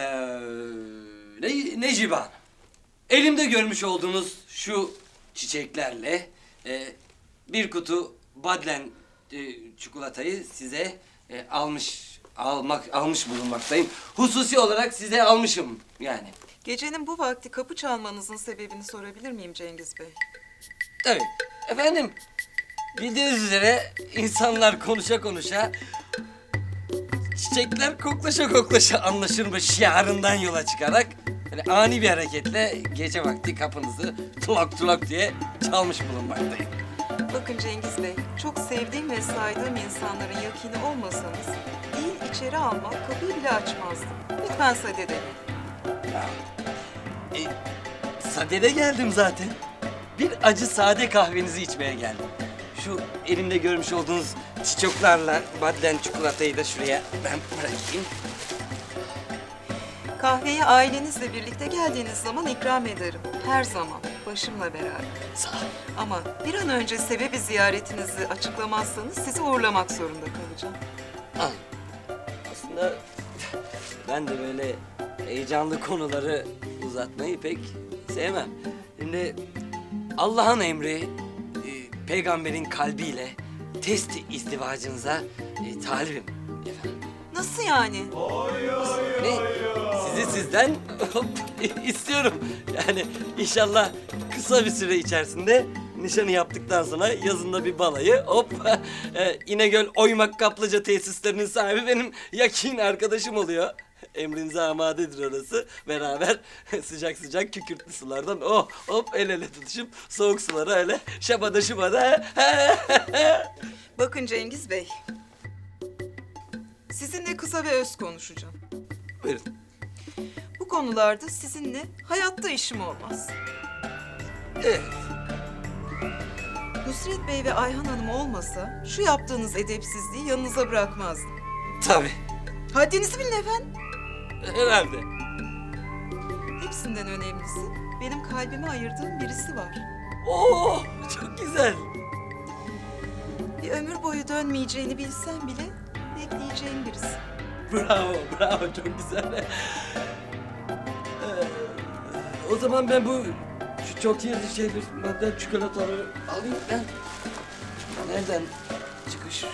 Ee, ne, Necibe Hanım. Elimde görmüş olduğunuz şu çiçeklerle e, bir kutu Badlen e, çikolatayı size e, almış almak almış bulunmaktayım. Hususi olarak size almışım yani. Gecenin bu vakti kapı çalmanızın sebebini sorabilir miyim Cengiz Bey? Evet. Efendim, bildiğiniz üzere insanlar konuşa konuşa, çiçekler koklaşa koklaşa anlaşırmış şiarından yola çıkarak böyle ani bir hareketle gece vakti kapınızı tulak tulak diye çalmış bulunmaktayım. Bakın Cengiz Bey, çok sevdiğim ve saydığım insanların yakini olmasanız değil içeri almak kapıyı bile açmazdım. Lütfen sadedelim. E, sadede geldim zaten. Bir acı sade kahvenizi içmeye geldim. Şu elimde görmüş olduğunuz çiçeklerle badlen çikolatayı da şuraya ben bırakayım. Kahveyi ailenizle birlikte geldiğiniz zaman ikram ederim. Her zaman, başımla beraber. Sağ ol. Ama bir an önce sebebi ziyaretinizi açıklamazsanız sizi uğurlamak zorunda kalacağım. Al. Aslında ben de böyle heyecanlı konuları uzatmayı pek sevmem. Şimdi Allah'ın emri, e, peygamberin kalbiyle test izdivacınıza e, talibim efendim. Nasıl yani? Ne? Sizi sizden istiyorum. Yani inşallah kısa bir süre içerisinde nişanı yaptıktan sonra yazında bir balayı hop e, İnegöl Oymak Kaplıca tesislerinin sahibi benim yakin arkadaşım oluyor. Emrinize amadedir orası. Beraber sıcak sıcak kükürtlü sulardan oh hop el ele tutuşup soğuk sulara öyle şabada şubada. Bakın Cengiz Bey. Sizinle kısa ve öz konuşacağım. Buyurun. Bu konularda sizinle hayatta işim olmaz. Evet. Nusret Bey ve Ayhan Hanım olmasa şu yaptığınız edepsizliği yanınıza bırakmazdım. Tabii. Haddinizi bilin efendim. Herhalde. Hepsinden önemlisi benim kalbime ayırdığım birisi var. Oo çok güzel. Bir ömür boyu dönmeyeceğini bilsem bile bekleyeceğim birisi. Bravo, bravo. Çok güzel. Ee, o zaman ben bu şu çok yerli şeyler, madde çikolataları alayım ben. Nereden çıkış